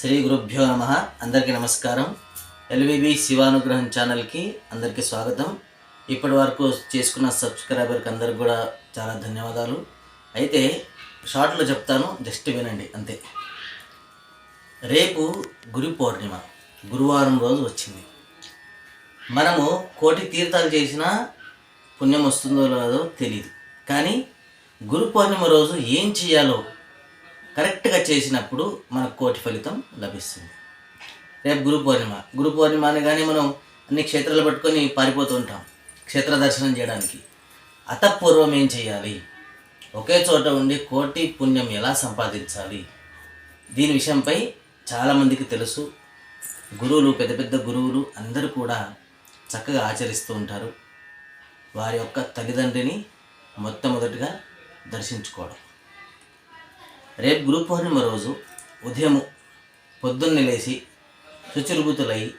శ్రీ గురుభ్యో నమ. అందరికీ నమస్కారం. ఎల్విబి శివానుగ్రహం ఛానల్కి అందరికీ స్వాగతం. ఇప్పటి వరకు చేసుకున్న సబ్స్క్రైబర్కి అందరికి కూడా చాలా ధన్యవాదాలు. అయితే షార్ట్లో చెప్తాను జస్ట్ వినండి అంతే. రేపు గురు పౌర్ణిమ గురువారం రోజు వచ్చింది. మనము కోటి తీర్థాలు చేసినా పుణ్యం వస్తుందో లేదో తెలియదు కానీ గురు పౌర్ణిమ రోజు ఏం చేయాలో కరెక్ట్గా చేసినప్పుడు మనకు కోటి ఫలితం లభిస్తుంది. రేపు గురు పౌర్ణిమ గురు పౌర్ణిమ అనగానే మనం అన్ని క్షేత్రాలు పట్టుకొని పారిపోతూ ఉంటాం క్షేత్ర దర్శనం చేయడానికి. అతపూర్వం ఏం చేయాలి? ఒకే చోట ఉండి కోటి పుణ్యం ఎలా సంపాదించాలి? దీని విషయంపై చాలామందికి తెలుసు. గురువులు పెద్ద పెద్ద గురువులు అందరూ కూడా చక్కగా ఆచరిస్తూ ఉంటారు. వారి యొక్క తల్లిదండ్రిని మొట్టమొదటిగా దర్శించుకోవడం. రేపు గురు పౌర్ణిమ రోజు ఉదయం పొద్దున్నే లేచి శుచిరుబుతులై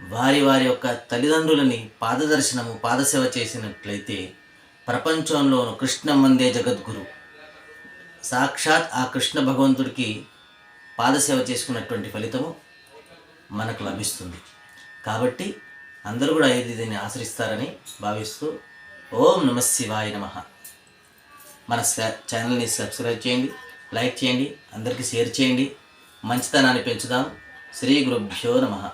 వారి వారి యొక్క తల్లిదండ్రులని పాదదర్శనము పాదసేవ చేసినట్లయితే ప్రపంచంలోను కృష్ణ మందే జగద్గురు. సాక్షాత్ ఆ కృష్ణ భగవంతుడికి పాదసేవ చేసుకున్నటువంటి ఫలితము మనకు లభిస్తుంది. కాబట్టి అందరూ కూడా ఇది దీన్ని ఆశ్రయిస్తారని భావిస్తూ ఓం నమ శివాయ నమ. మన ఛానల్ని సబ్స్క్రైబ్ చేయండి. లైక్ చేయండి అందరికీ షేర్ చేయండి. మంచితనాన్ని పెంచుదాం. శ్రీ గురుభ్యో నమః.